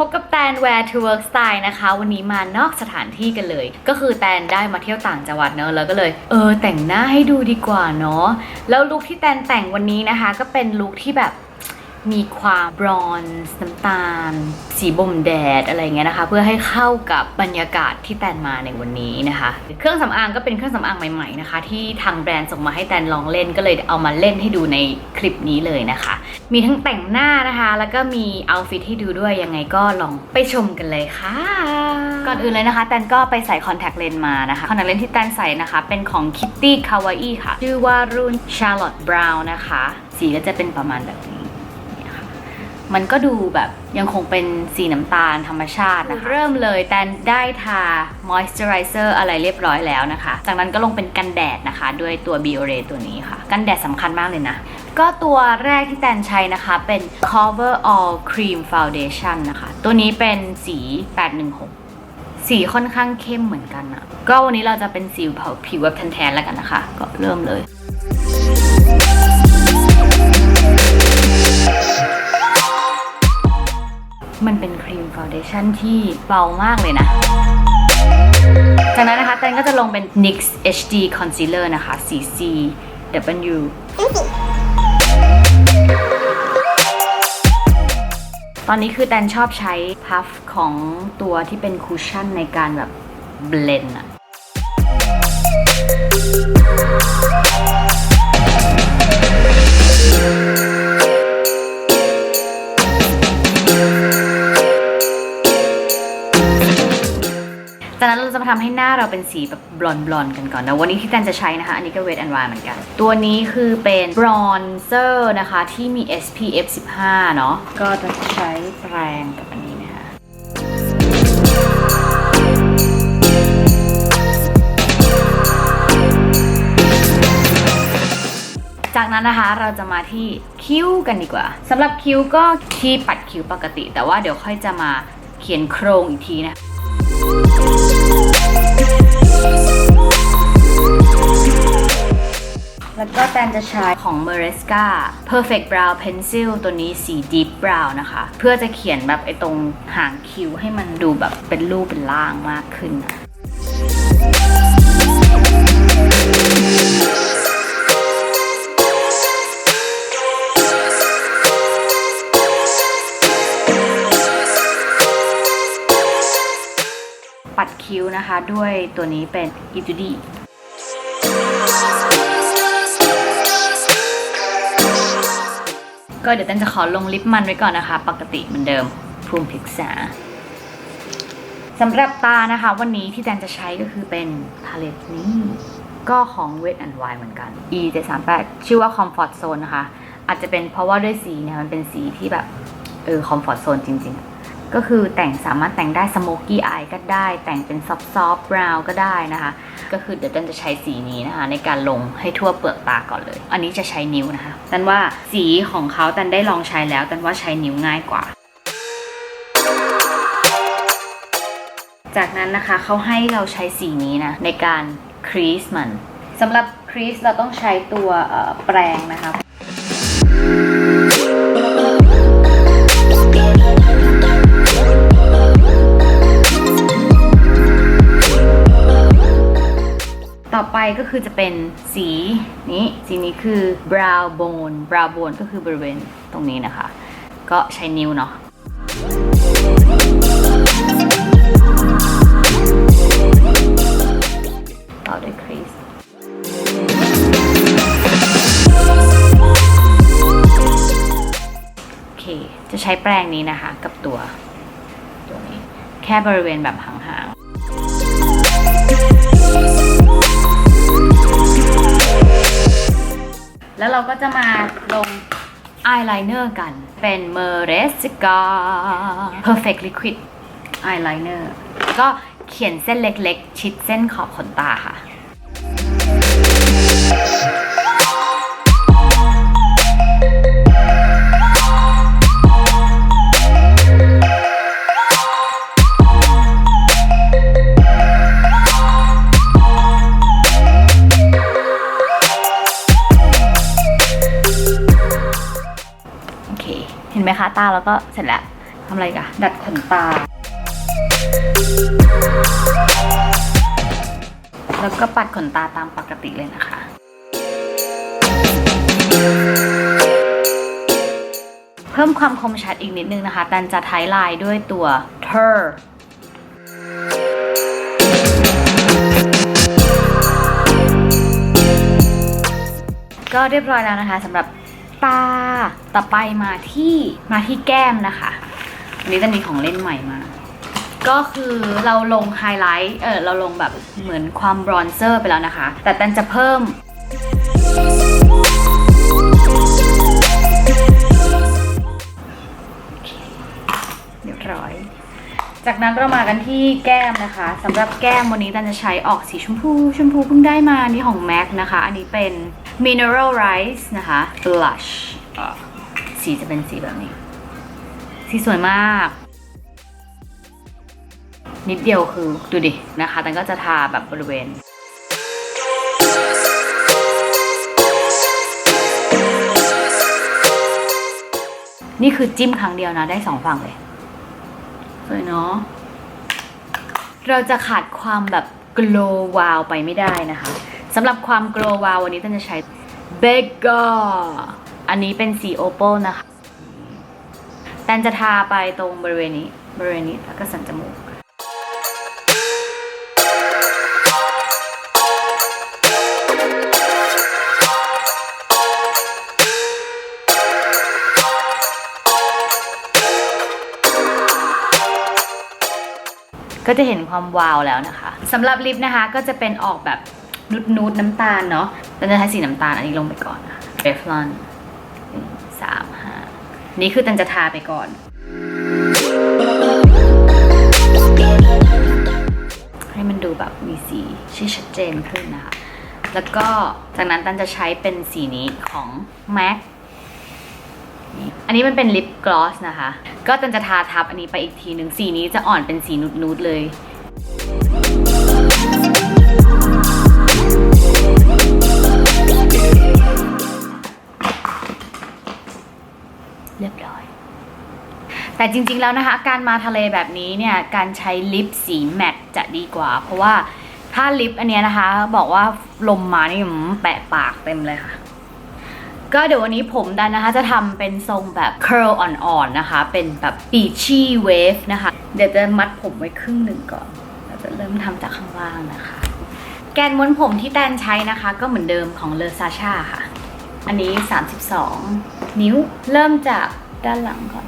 พบกับแตน Wear to Work Style นะคะ วันนี้มานอกสถานที่กันเลย ก็คือแตนได้มาเที่ยวต่างจังหวัดเนอะแล้วก็เลย เออแต่งหน้าให้ดูดีกว่าเนาะแล้วลุคที่แตนแต่งวันนี้นะคะ ก็เป็นลุคที่แบบ มีความบรอนซ์น้ำตาล สีบ่มแดดอะไรเงี้ยนะคะ เพื่อให้เข้ากับบรรยากาศที่แตนมาในวันนี้นะคะ เครื่องสำอางก็เป็นเครื่องสำอางใหม่ๆนะคะ ที่ทางแบรนด์ส่งมาให้แตนลองเล่นก็เลยเอามาเล่นให้ดูในคลิปนี้เลยนะคะ มีทั้งแต่งหน้านะคะ แล้วก็มีเอาฟิตให้ดูด้วยยังไงก็ลองไปชมกันเลยค่ะ ก่อนอื่นเลยนะคะแตนก็ไปใส่คอนแทคเลนส์มานะคะคอนแทคเลนส์ที่แตนใส่นะคะ เป็นของ Kitty Kawaii ค่ะชื่อว่ารุ่น Charlotte Brown นะคะ สีก็จะเป็นประมาณแบบนี้ มันก็ดูแบบยังคงเป็นสีน้ำตาลธรรมชาตินะคะ เริ่มเลยแตนได้ทา moisturizer อะไรเรียบร้อยแล้วนะคะ จากนั้นก็ลงเป็นกันแดดนะคะ ด้วยตัว Biore ตัวนี้ค่ะ กันแดดสำคัญมากเลยนะ ก็ตัวแรกที่แตนใช้นะคะเป็น cover all cream foundation นะคะ ตัวนี้เป็นสี 816สีค่อนข้างเข้มเหมือนกันอะก็วันนี้เราจะเป็นสีผิวแบบแทนๆแล้วกันนะคะ ก็เริ่มเลย เป็นครีมฟาวเดชั่นที่เบามากเลยนะ จากนั้นนะคะแตนก็จะลงเป็น NYX HD Concealer นะคะ CC W ตอนนี้คือแตนชอบใช้พัฟของตัวที่เป็นคูชชั่นในการแบบเบลนด์อะ มาทำให้หน้าเราเป็นสีแบบบลอนบลอนๆกันก่อนนะวันนี้ที่แตนจะใช้นะคะ อันนี้ก็เวทแอนด์วเหมือนกัน ตัวนี้คือเป็นบรอนเซอร์นะคะ ที่มี SPF 15 เนาะก็จะใช้แปรงกับอันนี้นะคะจากนั้นนะคะเราจะมาที่คิ้วกันดีกว่าสำหรับคิ้วก็ที่ปัดคิ้วปกติ แต่ว่าเดี๋ยวค่อยจะมาเขียนโครงอีกทีนะ แล้วก็แตนจะใช้ของ m e r e s c a Perfect Brow Pencil ตัวนี้สี Deep Brow นะคะ เพื่อจะเขียนแบบไอ้ตรงหางคิ้วให้มันดูแบบเป็นรูปเป็นร่างมากขึ้นนะปัดคิ้วนะคะด้วยตัวนี้เป็น i t u ก็เดี๋ยวแตนจะขอลงลิปมันไว้ก่อนนะคะ ปกติเหมือนเดิมภูมิพิกษาสำหรับตานะคะ วันนี้ที่แตนจะใช้ก็คือเป็นพาเลตนี้ก็ของ Wet n Wild เหมือนกัน E 7 3 8ชื่อว่า Comfort Zone นะคะ อาจจะเป็นเพราะว่าด้วยสีเนี่ยมันเป็นสีที่แบบเออ Comfort Zone จริง ๆ ก็คือแต่งสามารถแต่งได้ Smoky Eye ก็ได้ แต่งเป็น Soft Soft Brown ก็ได้นะคะ ก็คือเดี๋ยวตันจะใช้สีนี้นะคะ ในการลงให้ทั่วเปลือกตาก่อนเลย อันนี้จะใช้นิ้วนะคะตันว่าสีของเขาตันได้ลองใช้แล้วตันว่าใช้นิ้วง่ายกว่า จากนั้นนะคะเขาให้เราใช้สีนี้นะในการครีสมันสำหรับครีสเราต้องใช้ตัวแปรงนะคะ ไปก็คือจะเป็นสีนี้ สีนี้คือ brow bone brow bone ก็คือบริเวณตรงนี้นะคะ ก็ใช้นิ้วเนาะต่อด้วยครีสโอเค จะใช้แปรงนี้นะคะ กับตัวตัวนี้ แค่บริเวณแบบหาง เราก็จะมาลงอายไลเนอร์กัน เป็น m e r e s c a Perfect Liquid Eyeliner ก็เขียนเส้นเล็กๆ ชิดเส้นขอบขนตาค่ะาเราก็เสร็จแล้วทำอะไรกันดัดขนตา แล้วก็ปัดขนตาตามปกติเลยนะคะ เพิ่มความคมชัดอีกนิดนึงนะคะตันจะไทยไลน์ด้วยตัว ter ก็เรียบร้อยแล้วนะคะสำหรับ ตา ต่อไปมาที่มาที่แก้มนะคะวันนี้จะมีของเล่นใหม่มา ก็คือเราลงไฮไลท์ เออเราลงแบบเหมือนความบรอนเซอร์ไปแล้วนะคะ แต่ตันจะเพิ่มเรียบร้อย จากนั้นเรามากันที่แก้มนะคะสำหรับแก้มวันนี้ตันจะใช้ออกสีชมพู ชมพูเพิ่งได้มานี่ของ MAC นะคะ อันนี้เป็น Mineral Rice นะคะ Blush สีจะเป็นสีแบบนี้ สีสวยมาก นิดเดียวคือดูดินะคะตันก็จะทาแบบบริเวณนี่คือจิ้มครั้งเดียวนะได้สองฝั่งเลย สวยเนาะเราจะขาดความแบบ glow wow ไปไม่ได้นะคะ สำหรับความ glow wow วันนี้ตันจะใช้ b e g g a อันนี้เป็นสี opal นะคะตันจะทาไปตรงบริเวณนี้ บริเวณนี้แล้วก็สันจมูกก็จะเห็นความวาวแล้วนะคะสำหรับลิปนะคะก็จะเป็นออกแบบ นุดนูดๆน้ำตาลเนาะตันจะใช้สีน้ำตาลอันนี้ลงไปก่อนนะเรฟลอนหนึ่งสามห้านี่คือตันจะทาไปก่อน ให้มันดูแบบมีสีที่ชัดเจนขึ้นนะคะ แล้วก็จากนั้นตันจะใช้เป็นสีนี้ของ MAC อันนี้มันเป็นลิปกลอสนะคะ ก็ตันจะทาทับอันนี้ไปอีกทีหนึ่งสีนี้จะอ่อนเป็นสีนูดๆเลย เรียบร้อย แต่จริงๆแล้วนะคะการมาทะเลแบบนี้เนี่ยการใช้ลิปสีแมตจะดีกว่า เพราะว่าถ้าลิปอันเนี้ยนะคะ บอกว่าลมมานี่แปะปากเต็มเลยค่ะ ก็เดี๋ยววันนี้ผมดันนะคะ จะทำเป็นทรงแบบ curl อ่อนๆนะคะ เป็นแบบ beachy wave นะคะ เดี๋ยวจะมัดผมไว้ครึ่งหนึ่งก่อนเราจะเริ่มทำจากข้างล่างนะคะ แกนม้วนผมที่แตนใช้นะคะ ก็เหมือนเดิมของเลอซาชาค่ะ อันนี้ 32 นิ้ว เริ่มจากด้านหลังก่อน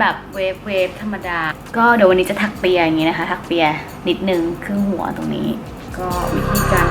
แบบเวฟเวฟธรรมดา ก็เดี๋ยววันนี้จะถักเปียอย่างนี้นะคะ ถักเปียนิดนึงครึ่งหัวตรงนี้ ก็วิธีการ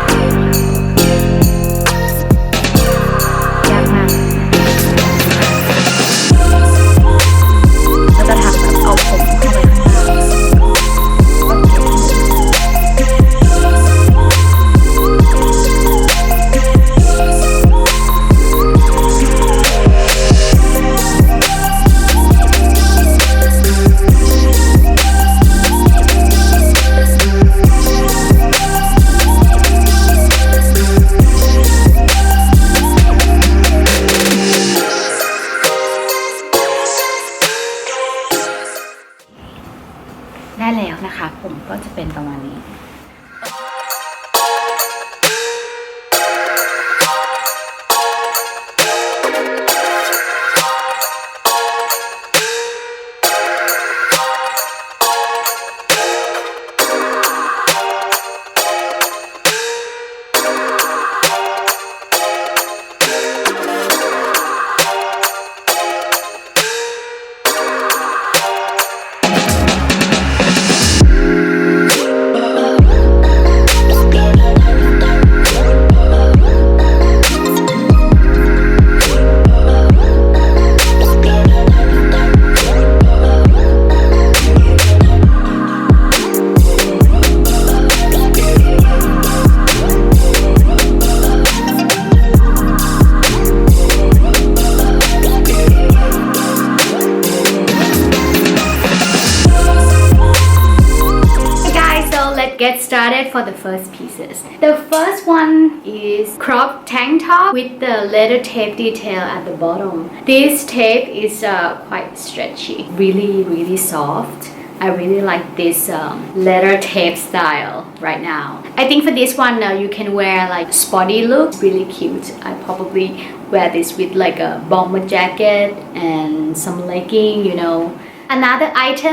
started for the first pieces. The first one is crop tank top with the leather tape detail at the bottom. This tape is uh, quite stretchy, really, really soft. I really like this um, leather tape style right now. I think for this one, uh, you can wear like sporty look, really cute. I probably wear this with like a bomber jacket and some legging, you know. Another item